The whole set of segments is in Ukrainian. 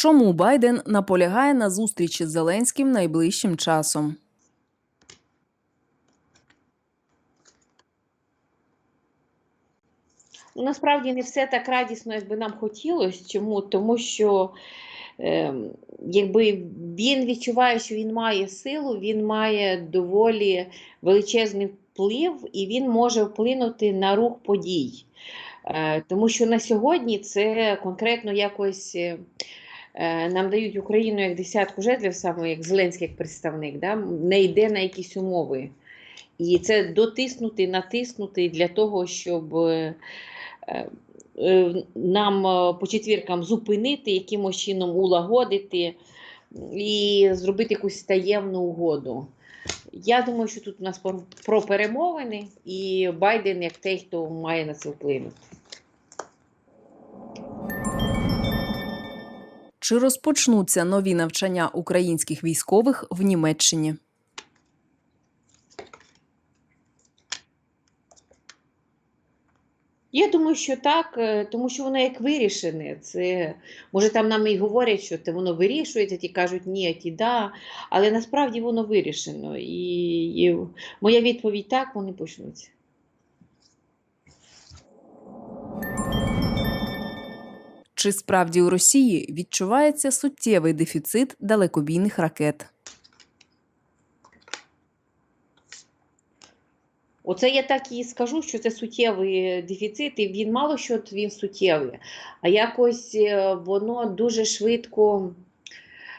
Чому Байден наполягає на зустрічі з Зеленським найближчим часом? Ну, Насправді не все так радісно, як би нам хотілося. Чому? Тому що е, якби він відчуває, що він має силу, він має доволі величезний вплив і він може вплинути на рух подій. Е, тому що на сьогодні це конкретно якось. Е, Нам дають Україну як десятку жезлів, саме як Зеленський як представник, да? не йде на якісь умови. І це дотиснути, натиснути для того, щоб е, е, нам по четвіркам зупинити, якимось чином улагодити і зробити якусь таємну угоду. Я думаю, що тут у нас про перемовини, і Байден як той, хто має на це вплинути. Чи розпочнуться нові навчання українських військових в Німеччині? Я думаю, що так, е, тому що воно як вирішене. Це може там нам і говорять, що це воно вирішується, ті кажуть ні, ті да. Але насправді воно вирішено. І, і моя відповідь так, вони почнуться. Чи справді у Росії відчувається суттєвий дефіцит далекобійних ракет? Оце я так і скажу, що це суттєвий дефіцит, і він мало що він суттєвий, а якось е, воно дуже швидко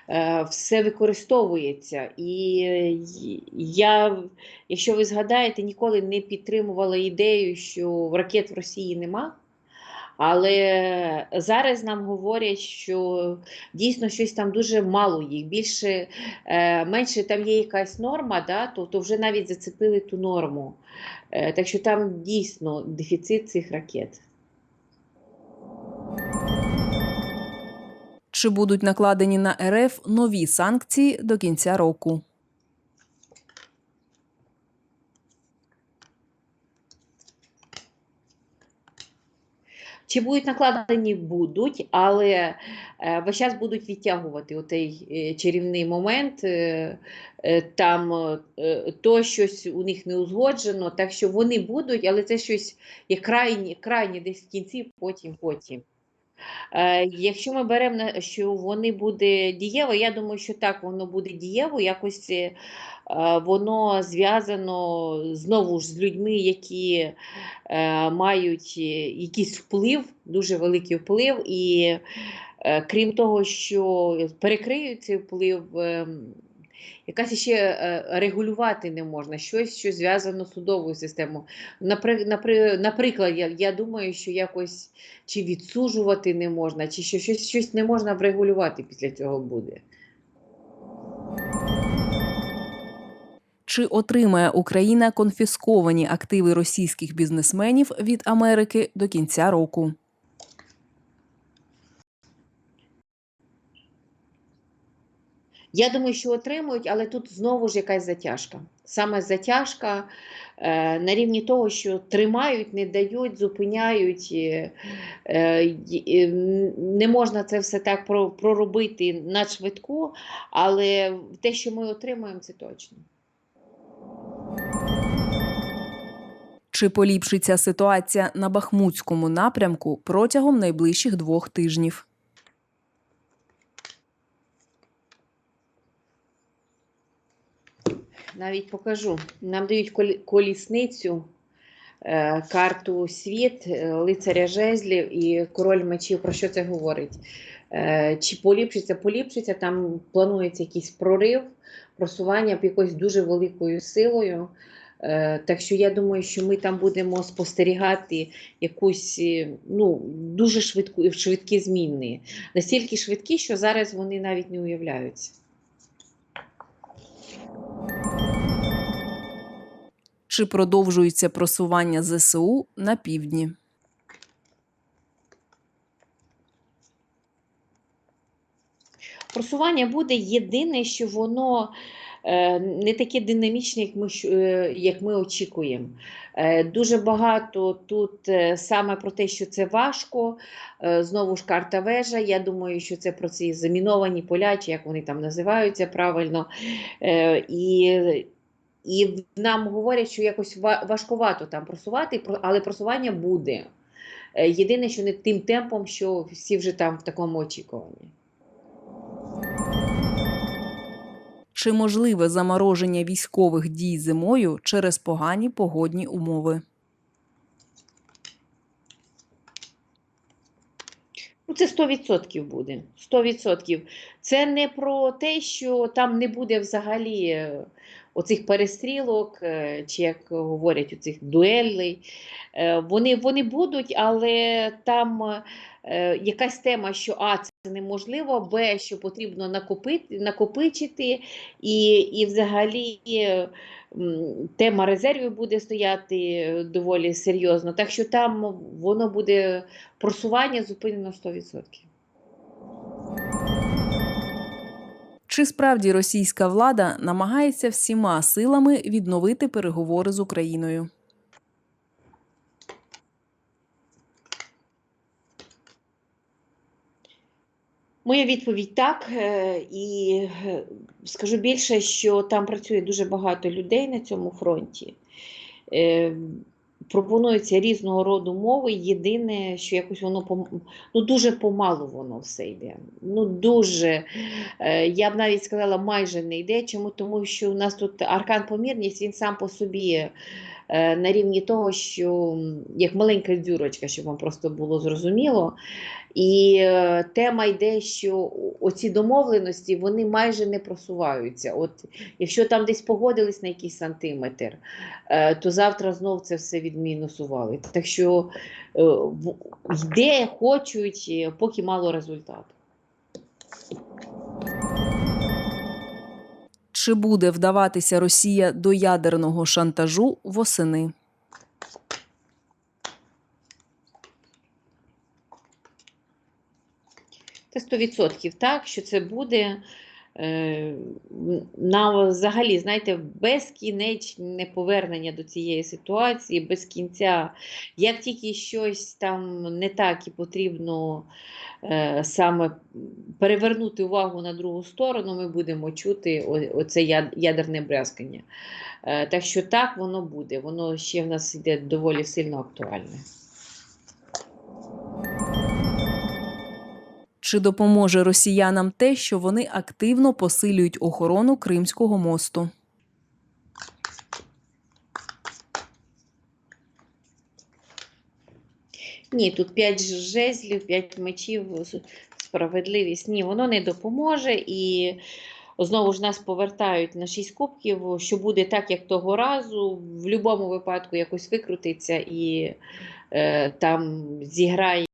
е, все використовується. І е, я, якщо ви згадаєте, ніколи не підтримувала ідею, що ракет в Росії нема. Але зараз нам говорять, що дійсно щось там дуже мало їх. Більше е, менше там є якась норма, да, то, то вже навіть зацепили ту норму. Е, так що там дійсно дефіцит цих ракет. Чи будуть накладені на РФ нові санкції до кінця року? Чи будуть накладені? Будуть, але е, весь час будуть відтягувати отей е, чарівний момент. Е, там то щось у них не узгоджено, так що вони будуть, але це щось є крайні, крайні десь в кінці, потім, потім. Е, Якщо ми беремо, що вони буде дієво, я думаю, що так воно буде дієво, якось е, воно зв'язано знову ж з людьми, які е, мають е, якийсь вплив, дуже великий вплив, і е, крім того, що перекриють цей вплив, ем, якась ще е, регулювати не можна, щось, що зв'язано з судовою системою. Напри, напри, наприклад, я, я думаю, що якось чи відсуджувати не можна, чи що щось, щось не можна врегулювати після цього буде. Чи отримає Україна конфісковані активи російських бізнесменів від Америки до кінця року? Я думаю, що отримують, але тут знову ж якась затяжка. Саме затяжка е, на рівні того, що тримають, не дають, зупиняють. е, е, е, не можна це все так про- проробити надшвидку, але те, що ми отримуємо, це точно. Чи поліпшиться ситуація на Бахмутському напрямку протягом найближчих двох тижнів? Навіть покажу. Нам дають колі- колісницю, е, карту світ, е, лицаря жезлів і король мечів. Про що це говорить? Е, Чи поліпшиться, поліпшиться, там планується якийсь прорив, просування якоюсь дуже великою силою. Так що я думаю, що ми там будемо спостерігати якусь ну, дуже швидку, швидкі зміни. Настільки швидкі, що зараз вони навіть не уявляються. Чи продовжується просування ЗСУ на півдні? Просування буде єдине, що воно е, не таке динамічне, як ми, е, як ми очікуємо. Е, Дуже багато тут саме про те, що це важко. Знову ж карта вежа. Я думаю, що це про ці заміновані поля, чи як вони там називаються правильно. І, і нам говорять, що якось важкувато там просувати, але просування буде. Е, Єдине, що не тим темпом, що всі вже там в такому очікуванні. Чи можливе замороження військових дій зимою через погані погодні умови? Ну, це 100% буде. 100%. Це не про те, що там не буде взагалі е, оцих перестрілок, е, чи як говорять, оцих дуелей. Е, Вони, вони будуть, але там е, якась тема, що А, це неможливо, Б, що потрібно накопити, накопичити, і, і взагалі. Тема резервів буде стояти доволі серйозно, так що там воно буде просування зупинено 100%. Чи справді російська влада намагається всіма силами відновити переговори з Україною? Моя відповідь так. е, І е, скажу більше, що там працює дуже багато людей на цьому фронті. Пропонуються різного роду мови. Єдине, що якось воно пом... ну, дуже помалу воно все йде. Ну, дуже, е, я б навіть сказала, майже не йде. Чому? Тому що у нас тут аркан помірність, він сам по собі на рівні того, що як маленька дзюрочка, щоб вам просто було зрозуміло. І е, тема йде, що оці домовленості вони майже не просуваються. От якщо там десь погодились на якийсь сантиметр, е, то завтра знов це все відмінусували. Так що е, йде, хочуть, е, поки мало результату. Чи буде вдаватися Росія до ядерного шантажу восени? Це 100% так, що це буде. Е, на взагалі, знаєте, безкінечне повернення до цієї ситуації, без кінця. Як тільки щось там не так і потрібно е, саме перевернути увагу на другу сторону, ми будемо чути оце ядерне брязкання. Е, так що так воно буде, воно ще в нас йде доволі сильно актуальне. Чи допоможе росіянам те, що вони активно посилюють охорону Кримського мосту? Ні, тут п'ять жезлів, п'ять мечів, справедливість. Ні, воно не допоможе. І знову ж нас повертають на шість кубків, що буде так, як того разу. В будь-якому випадку якось викрутиться і е, там зіграє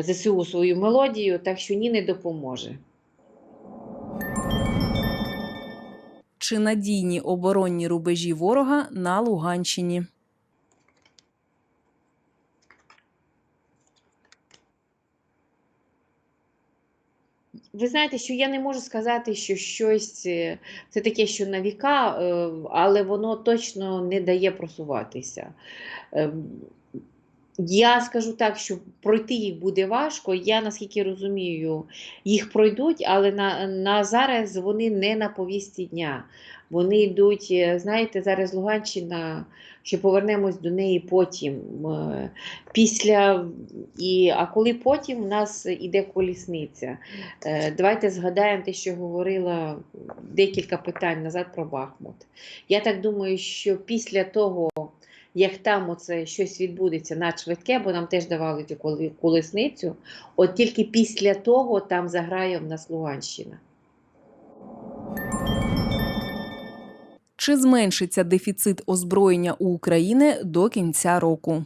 ЗСУ свою мелодію, так що ні, не допоможе. Чи надійні оборонні рубежі ворога на Луганщині? Ви знаєте, що я не можу сказати, що щось е, це таке, що на віка, е, але воно точно не дає просуватися. Я скажу так, що пройти їх буде важко. Я наскільки розумію, їх пройдуть, але на, на зараз вони не на повісті дня. Вони йдуть, е, знаєте, зараз Луганщина, ще повернемось до неї потім. Е, Після, і, а коли потім у нас іде колісниця. Е, Давайте згадаємо те, що говорила декілька питань назад про Бахмут. Я так думаю, що після того, як там оце щось відбудеться надшвидке, бо нам теж давали цю колесницю, от тільки після того там заграє в нас Луганщина. Чи зменшиться дефіцит озброєння у України до кінця року?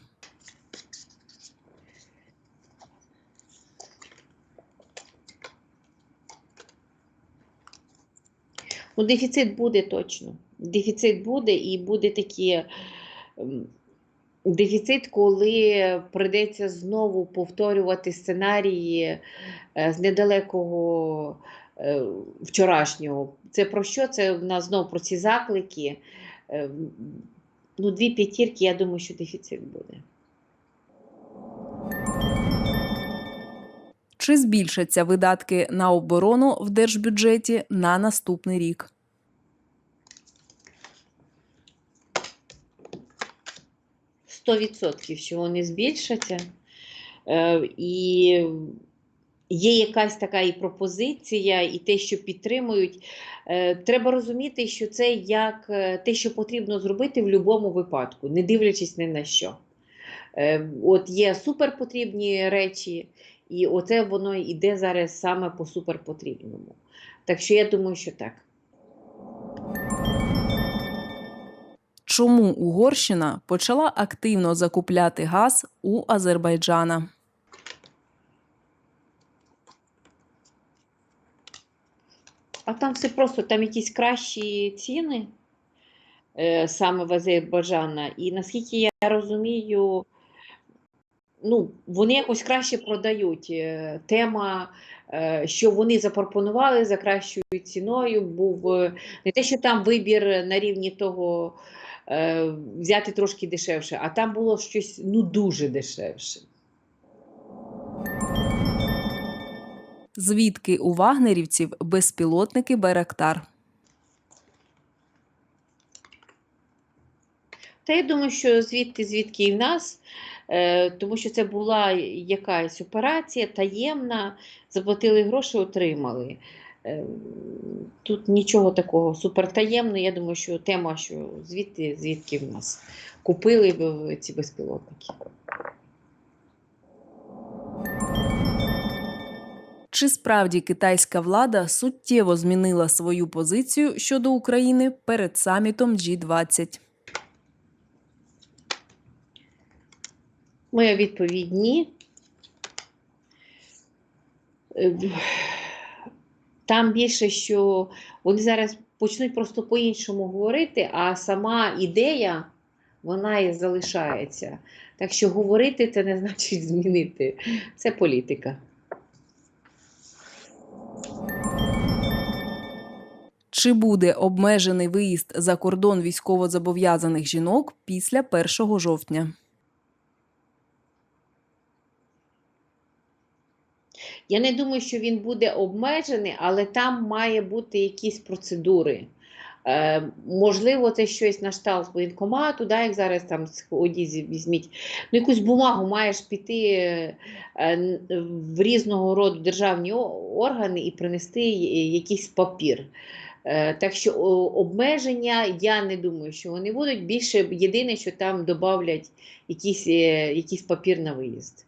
Ну, дефіцит буде точно. Дефіцит буде і буде такі. Ем, Дефіцит, коли прийдеться знову повторювати сценарії е, з недалекого е, вчорашнього. Це про що? Це в нас знову про ці заклики. Е, Ну, дві п'ятірки, я думаю, що дефіцит буде. Чи збільшаться видатки на оборону в держбюджеті на наступний рік? Сто відсотків, що вони збільшаться. Е, І є якась така і пропозиція, і те, що підтримують. Е, Треба розуміти, що це як е, те, що потрібно зробити в будь-якому випадку, не дивлячись ні на що. От є суперпотрібні речі, і оце воно йде зараз саме по суперпотрібному. Так що я думаю, що так. Чому Угорщина почала активно закупляти газ у Азербайджана? А там все просто, там якісь кращі ціни е, саме в Азербайджана. І наскільки я розумію, ну, вони якось краще продають. Е, Тема, е, що вони запропонували за кращою ціною, був не те, що там вибір на рівні того е, взяти трошки дешевше, а там було щось ну, дуже дешевше. Звідки у вагнерівців безпілотники Байрактар? Та я думаю, що звідти, звідки і в нас, е, тому що це була якась операція таємна, заплатили гроші, отримали. Е, тут нічого такого супертаємного. Я думаю, що тема, що звідти, звідки в нас купили ці безпілотники. Чи справді китайська влада суттєво змінила свою позицію щодо України перед самітом G20? Моя відповідь ні. Там більше, що вони зараз почнуть просто по-іншому говорити, а сама ідея, вона і залишається. Так що говорити це не значить змінити. Це політика. Чи буде обмежений виїзд за кордон військовозобов'язаних жінок після 1 жовтня? Я не думаю, що він буде обмежений, але там має бути якісь процедури. Е, можливо, це щось на кшталт воєнкомату, да, як зараз там сході візьміть. Ну, якусь бумагу маєш піти е, в різного роду державні органи і принести якийсь папір. Е, так що обмеження я не думаю, що вони будуть. Більше єдине, що там додавлять якийсь, е, якийсь папір на виїзд.